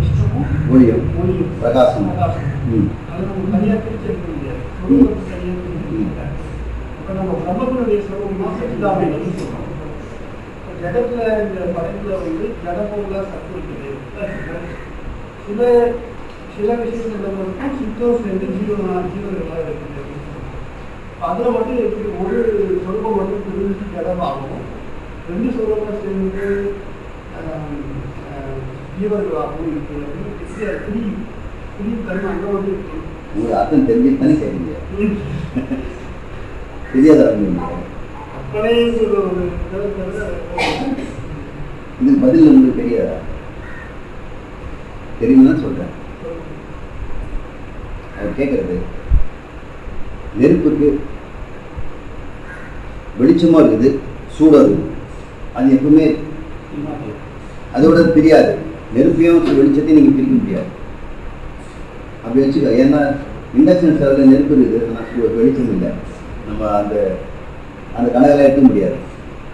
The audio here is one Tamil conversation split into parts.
இஷ்டமும் ஒளியும் பிரகாசம்? ஜடத்துல இந்த படைப்புல வந்து ஜடபொருளா சத்து இருக்குது. சில சில விஷயங்கள்ல மட்டும் சுத்தம் சேர்ந்து ஜீவனா ஜீவர்களாக இருக்குது அதுல மட்டும் ஒரு சொரூபம் மட்டும் பிரிஞ்சு ஜடமாகவும் ரெண்டு சொரூபம் சேர்ந்து ஜீவர்களாகவும் இருக்கு அப்படின்னு பிரியா பிரியும் பிரியும் தன்மை அங்க வந்து இருக்கு உங்களுக்கு அர்த்தம் தெரியாத ஒரு கருத்தை விட இதுக்கு பதில் உங்களுக்கு தெரியாதா? தெரியுமா சொல்றேன். அவர் கேட்கறது நெருப்புக்கு வெளிச்சமா இருக்குது சூடா இருக்குது. அது எப்பவுமே அதோட பிரியாது. நெருப்பையும் வெளிச்சத்தையும் நீங்கள் பிரிக்க முடியாது அப்படி வச்சுக்க ஏன்னா இண்டக்ஷன் ஸ்டவ்ல நெருப்பு இருக்குது ஆனால் வெளிச்சம் இல்லை. நம்ம அந்த அந்த கணக்கில் எடுக்க முடியாது.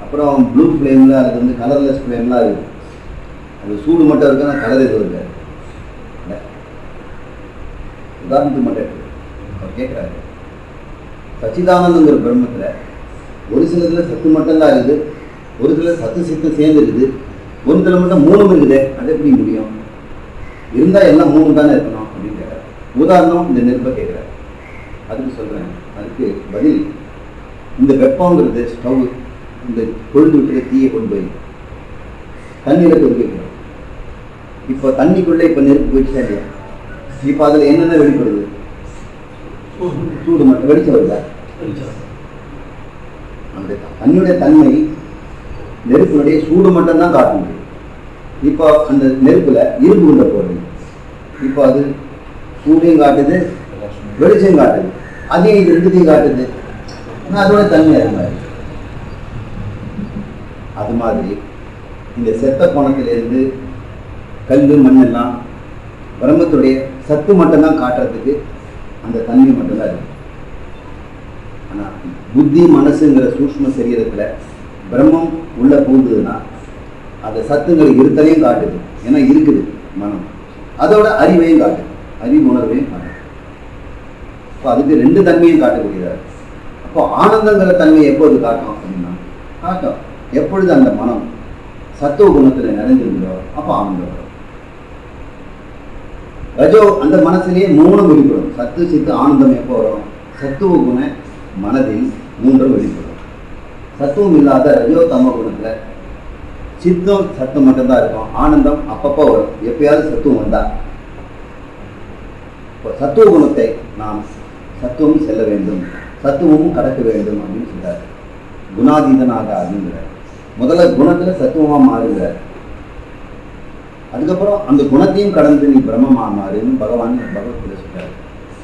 அப்புறம் ப்ளூ ஃப்ளேமில் அது வந்து கலர்லெஸ் ஃப்ளேம்லாம் இருக்குது. அது சூடு மட்டும் இருக்கு ஆனால் கலர் எதுவும் இருக்காது உதாரணத்துக்கு மட்டும் இருக்கு அவர் கேட்குறாரு. சச்சிதானந்தங்கிற பிரம்மத்தில் ஒரு சிலத்தில் சத்து மட்டும்தான் இருக்குது. ஒரு சில சத்து சித்து சேர்ந்து இருக்குது ஒரு சில மட்டும் மூணும் இருக்குது. அது எப்படி முடியும்? இருந்தால் எல்லாம் மூணு தானே இருக்கணும் அப்படின்னு கேட்குறாரு. உதாரணம் இந்த நெருப்பை கேட்குறாரு. அதுக்கு சொல்கிறேன் அதுக்கு பதில் இந்த வெப்பங்கிறது ஸ்டவ் இந்த கொழுந்து விட்டுற தீயை கொண்டு போய் தண்ணியில் கொண்டு வைக்கிறோம் இப்போ தண்ணிக்குள்ளே இப்போ நெருப்பு போயிடுச்சா இல்லையா? இப்போ அதில் என்னென்ன வெளிப்படுது? சூடு மட்டும் வெடிச்ச வருதா? அந்த தண்ணியுடைய தன்மை நெருப்பினுடைய சூடு மட்டும்தான் காட்ட முடியும் இப்போ அந்த நெருப்பில் இரும்பு உள்ள போடுது இப்போ அது சூடையும் காட்டுது வெளிச்சம் காட்டுது அதையும் இது ரெண்டுத்தையும் காட்டுது. ஆனால் அதோட தன்மை அது மாதிரி. அது மாதிரி இந்த செத்த கோணத்திலிருந்து கல் மண்ணெல்லாம் பிரம்மத்துடைய சத்து மட்டும்தான் காட்டுறதுக்கு அந்த தன்மை மட்டும்தான் இருக்கு. ஆனால் புத்தி மனசுங்கிற சூக்ஷ்ம சரீரத்தில் பிரம்மம் உள்ள பூந்ததுன்னா அந்த சத்துங்கிற இருத்தலையும் காட்டுது. ஏன்னா இருக்குது மனம். அதோட அறிவையும் காட்டுது. அறிவு உணர்வையும் காட்டுது. அப்போ அதுக்கு ரெண்டு தன்மையும் காட்டக்கூடியதாக அப்போ ஆனந்தங்கிற தன்மையை எப்போது காட்டும் அப்படின்னா காட்டும். எப்பொழுது அந்த மனம் சத்துவ குணத்துல நிறைஞ்சிருந்தோ அப்போ ஆனந்தம் வரும். ரஜோ அந்த மனசுலேயே மூணு வெளிப்படும். சத்து சித்து ஆனந்தம் எப்போ வரும்? சத்துவ குண மனதில் மூன்றும் வெளிப்படும். சத்துவம் இல்லாத ரஜோ தம குணத்துல சித்தம் சத்தம் மட்டும்தான் இருக்கும். ஆனந்தம் அப்பப்போ வரும். எப்பயாவது சத்துவம் வந்தா. சத்துவ குணத்தை நாம் சத்துவம் செல்ல வேண்டும். சத்துவமும் கடக்க வேண்டும் அப்படின்னு சொல்றாரு. குணாதீதனாக அப்படிங்கிறார் முதல்ல குணத்துல சத்துவமா மாறுகிறார். அதுக்கப்புறம் அந்த குணத்தையும் கடந்து நீ பிரம்மமா மாறுன்னு பகவான் பகவத்கீதை சொல்றாரு.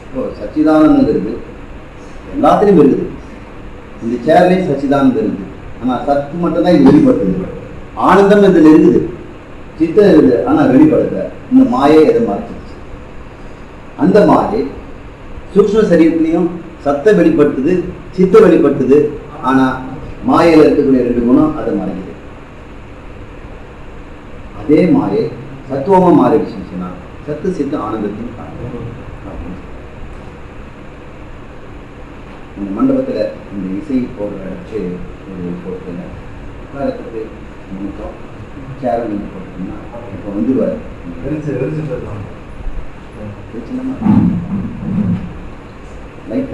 இப்போ சச்சிதானந்தங்கிறது எல்லாத்துலேயும் இருக்குது. இந்த சேர்லேயும் சச்சிதானந்தம் இருக்குது. ஆனால் சத்து மட்டும்தான் இது வெளிப்பட்டு ஆனந்தம் இதில் இருக்குது. சித்தம் இருக்குது. ஆனால் வெளிப்படுத்த இந்த மாயை எதை மறைச்சிருச்சு. அந்த மாயை சூக்ஷ்ம சரீரத்திலையும் சத்தை வெளிப்படுத்துது சித்த வெளிப்படுத்துது. ஆனால் மாயையில் இருக்கக்கூடிய ரெண்டு குணம் அதை மறைக்குது. அதே மாயை சத்துவமா மாறிடுச்சுன்னு சொன்னா சத்து சித்த ஆனந்தத்தையும் இந்த மண்டபத்துல இந்த இசை போடுற வச்சு ஒரு போட்டுங்க உட்காரத்துக்கு முன்னுக்கும் சேரம் நீங்க போட்டீங்கன்னா இப்போ இருக்காங்க. லைட்